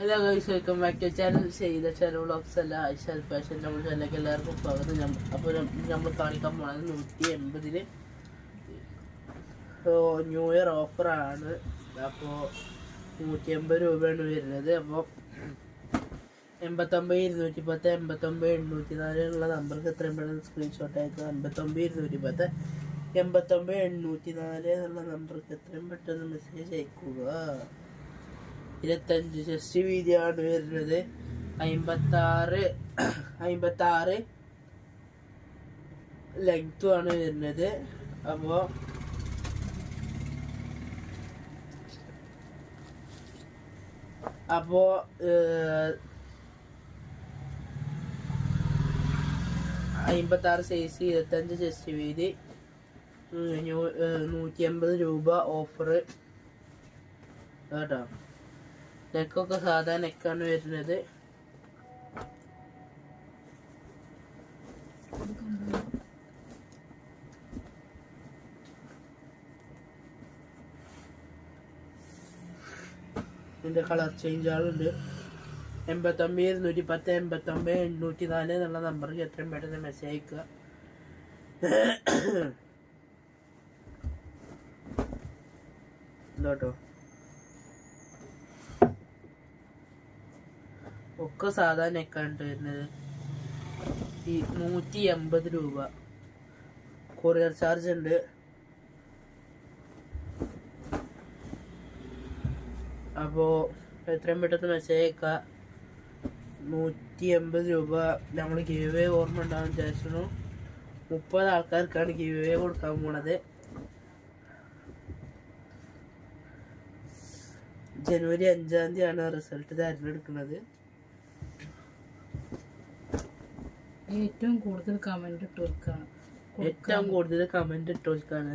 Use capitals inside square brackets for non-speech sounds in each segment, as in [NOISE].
Hello guys welcome back to channel ചെയ്ത channel vlogs അല്ല Aishal fashion നമ്മൾ ചാനലിലേക്ക് എല്ലാവർക്കും സ്വാഗതം. അപ്പോൾ നമ്മൾ കാണിക്കാൻ പോണത് നൂറ്റി സോ ന്യൂ ഇയർ ഓഫറാണ് അപ്പോൾ നൂറ്റി എൺപത് രൂപയാണ് വരുന്നത്. അപ്പോൾ എൺപത്തൊമ്പത് ഇരുന്നൂറ്റി പത്ത് എൺപത്തൊമ്പത് എണ്ണൂറ്റി നാല് ഉള്ള നമ്പർക്ക് എത്രയും പെട്ടെന്ന് സ്ക്രീൻഷോട്ട് അയക്കുക എൺപത്തൊമ്പത് ഇരുന്നൂറ്റി പത്ത് എൺപത്തൊമ്പത് എണ്ണൂറ്റി നാല് എന്നുള്ള നമ്പർക്ക് എത്രയും പെട്ടെന്ന് മെസ്സേജ് അയക്കുക. ഇരുപത്തഞ്ച് ചെസ്റ്റ് വീതിയാണ് വരുന്നത്. അമ്പത്താറ് അമ്പത്താറ് ആണ് വരുന്നത്. അപ്പോൾ അപ്പോ അമ്പത്താറ് സൈസ് ഇരുപത്തഞ്ച് ചെസ്റ്റ് വീതി നൂറ്റി അമ്പത് രൂപ ഓഫർ കേട്ടോ. നെക്കൊക്കെ സാധാരണ നെക്കാണ് വരുന്നത്. ഇതിന്റെ കളർ ചേഞ്ച് ആളുണ്ട്. എൺപത്തൊമ്പത് ഇരുന്നൂറ്റി പത്ത് എൺപത്തൊമ്പത് എണ്ണൂറ്റി നാല് എന്നുള്ള നമ്പറിൽ എത്രയും പെട്ടെന്ന് മെസ്സേജ് അയക്കുക. ഇതോട്ടോ. ഒക്കെ സാധാ നെക്കാണ് വരുന്നത്. ഈ നൂറ്റി എൺപത് രൂപ. കൊറിയർ ചാർജ് ഉണ്ട്. അപ്പോൾ എത്രയും പെട്ടെന്ന് മെസ്സേജ് അയക്കുക നൂറ്റി എൺപത് രൂപ നമ്മൾ ഗീവ് ഓർമ്മ ഉണ്ടാവും വിചാരിച്ചു മുപ്പത് ആൾക്കാർക്കാണ് ഗീവ് കൊടുക്കാൻ പോണത്. ജനുവരി അഞ്ചാം തീയതിയാണ് റിസൾട്ട് തിരഞ്ഞെടുക്കുന്നത് ഏറ്റവും കൂടുതൽ കമന്റ് ഇട്ടവർക്കാണ് ഏറ്റവും കൂടുതൽ കമന്റ് ഇട്ടോൽക്കാണ്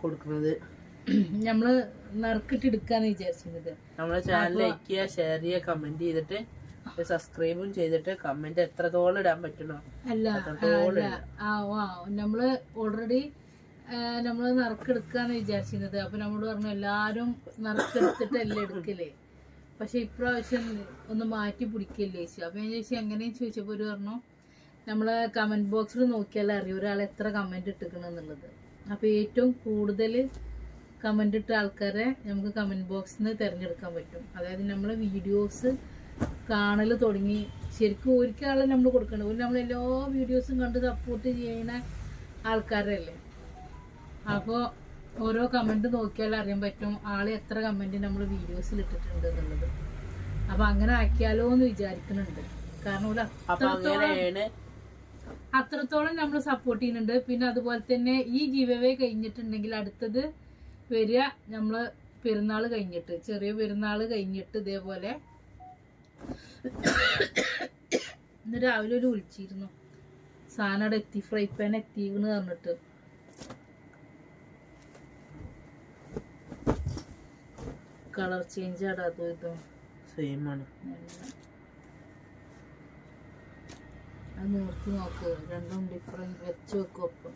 കൊടുക്കുന്നത്. നമ്മൾ നറുക്കിട്ട് എടുക്കാന്ന് വിചാരിച്ചിരുന്നത്. നമ്മളെ ചാനൽ ലൈക്ക് ചെയ്യുക ഷെയർ ചെയ്യുക കമന്റ് ചെയ്തിട്ട് സബ്സ്ക്രൈബും ചെയ്തിട്ട് കമന്റ് എത്രത്തോളം ഇടാൻ പറ്റണോ അല്ല അല്ല. ആ വാ നമ്മൾ ഓൾറെഡി നമ്മൾ നറുക്കെടുക്കാന്ന് വിചാരിച്ചിരുന്നത്. അപ്പൊ നമ്മളോട് പറഞ്ഞു എല്ലാരും നറുക്കെടുത്തിട്ടല്ലേ എടുക്കലേ? പക്ഷെ ഇപ്രാവശ്യം ഒന്ന് മാറ്റി പിടിക്കല്ലേ ചേച്ചി അപ്പൊ ഞാൻ ചേച്ചി എങ്ങനെയും ചോദിച്ചപ്പോ ഒരു പറഞ്ഞു നമ്മളെ കമന്റ് ബോക്സിൽ നോക്കിയാൽ അറിയും ഒരാൾ എത്ര കമന്റ് ഇട്ടിക്കണെന്നുള്ളത് അപ്പൊ ഏറ്റവും കൂടുതൽ കമന്റ് ഇട്ട ആൾക്കാരെ നമുക്ക് കമന്റ് ബോക്സിൽ നിന്ന് തിരഞ്ഞെടുക്കാൻ പറ്റും. അതായത് നമ്മളെ വീഡിയോസ് കാണൽ തുടങ്ങി ശരിക്കും ഒരിക്കലും നമ്മൾ കൊടുക്കണ്ട. ഒരു നമ്മൾ എല്ലാ വീഡിയോസും കണ്ട് സപ്പോർട്ട് ചെയ്യുന്ന ആൾക്കാരല്ലേ? അപ്പോൾ ഓരോ കമന്റ് നോക്കിയാൽ അറിയാൻ പറ്റും ആൾ എത്ര കമന്റ് നമ്മൾ വീഡിയോസിൽ ഇട്ടിട്ടുണ്ട് എന്നുള്ളത്. അപ്പൊ അങ്ങനെ ആക്കിയാലോ എന്ന് വിചാരിക്കുന്നുണ്ട്. കാരണം ഒരു അത്രത്തോളം അത്രത്തോളം നമ്മൾ സപ്പോർട്ട് ചെയ്യുന്നുണ്ട്. പിന്നെ അതുപോലെ തന്നെ ഈ ഗീവവേ കഴിഞ്ഞിട്ടുണ്ടെങ്കിൽ അടുത്തത് വരിക നമ്മൾ പെരുന്നാൾ കഴിഞ്ഞിട്ട് ചെറിയ പെരുന്നാൾ കഴിഞ്ഞിട്ട് ഇതേപോലെ ഇന്ന് രാവിലെ ഒരു വിളിച്ചിരുന്നു. സാധനം അവിടെ എത്തി ഫ്രൈ പാൻ എത്തിന്ന് പറഞ്ഞിട്ട്. കളർ ചേഞ്ച് ആടാത്തോ ഇതും. സെയിം ആണ്. അത് നിർത്തി നോക്ക്. രണ്ടും ഡിഫറെന്റ് വെച്ച് വെക്കും ഒപ്പം.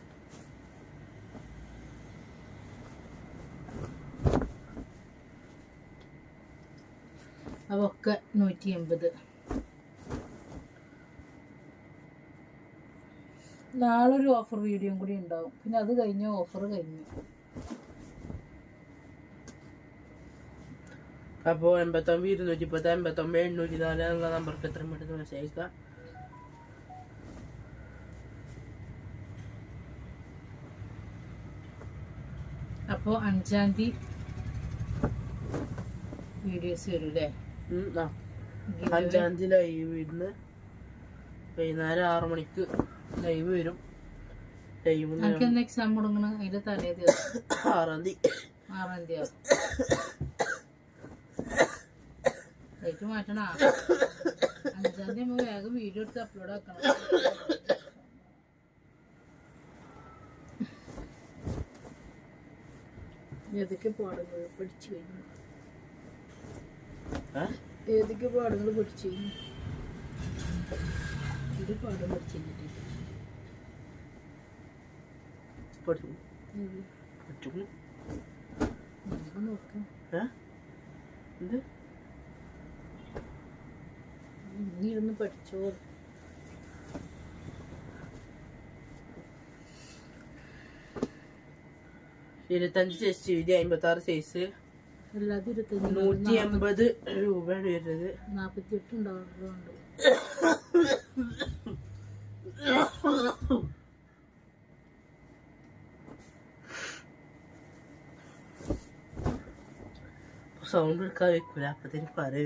അവൊക്കെ നൂറ്റി എൺപത് നാളൊരു ഓഫർ വീഡിയോയും കൂടി ഉണ്ടാവും. പിന്നെ അത് കഴിഞ്ഞ ഓഫർ കഴിഞ്ഞു. അപ്പോ എൺപത്തൊമ്പത് ഇരുന്നൂറ്റി പത്ത് എൺപത്തൊമ്പത് എണ്ണൂറ്റി നാല് എന്നുള്ള നമ്പർക്ക് എത്രയും പെട്ടെന്ന് മെസ്സേജ് അയക്കുക? അപ്പോൾ അഞ്ചാം തീയതി വീഡിയോസ് വരും അല്ലേ. അഞ്ചാം തീയതി ലൈവ് ഇരുന്ന് വൈകുന്നേരം ആറു മണിക്ക് ലൈവ് വരും. ലൈവ് എക്സാം തുടങ്ങണം അതിന്റെ തലേ ദിവസം. ആറാം തീയതി. ആറാം തീയതി ഡേറ്റ് മാറ്റണ? അഞ്ചാം തീയതി നമ്മൾ വേഗം വീഡിയോ എടുത്ത് അപ്ലോഡ് ആക്കണം. ഏതൊക്കെ പാടങ്ങൾ പഠിച്ചു കഴിഞ്ഞു? ഏതൊക്കെ പാടങ്ങൾ പഠിച്ചു കഴിഞ്ഞു? ഒരു പാഠം പഠിച്ചു കഴിഞ്ഞിട്ടില്ല നമുക്ക് നോക്കാം. ഇത്? നീ ഒന്ന് പഠിച്ചോ. ഇരുപത്തഞ്ച് സൈസ് ചീരി അമ്പത്താറ് സൈസ് അല്ലാതെ ഇരുപത്തഞ്ച് നൂറ്റി അമ്പത് രൂപയാണ് വരുന്നത്. നാൽപ്പത്തി എട്ട് ഉണ്ടാവുന്നുണ്ട്. [COUGHS] സൗണ്ട് എടുക്കാൻ വെക്കൂല. അപ്പത്തേന് പറയ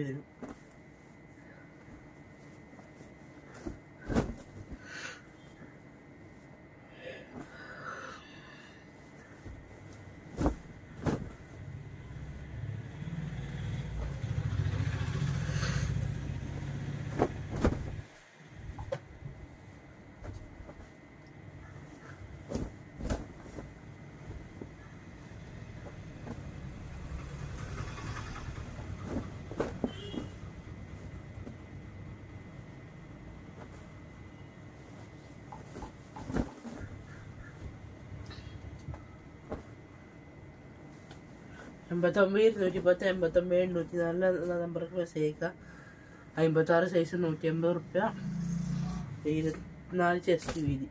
എൺപത്തൊമ്പത് ഇരുന്നൂറ്റി പത്ത് എൺപത്തൊമ്പത് എണ്ണൂറ്റി നാല് നമ്പർക്ക് മെസ്സേജ് അയക്കുക. അമ്പത്താറ് സൈസ് നൂറ്റി അമ്പത് റുപ്യ ഇരുപത്തിനാല് ചെസ്റ്റ് വീതി.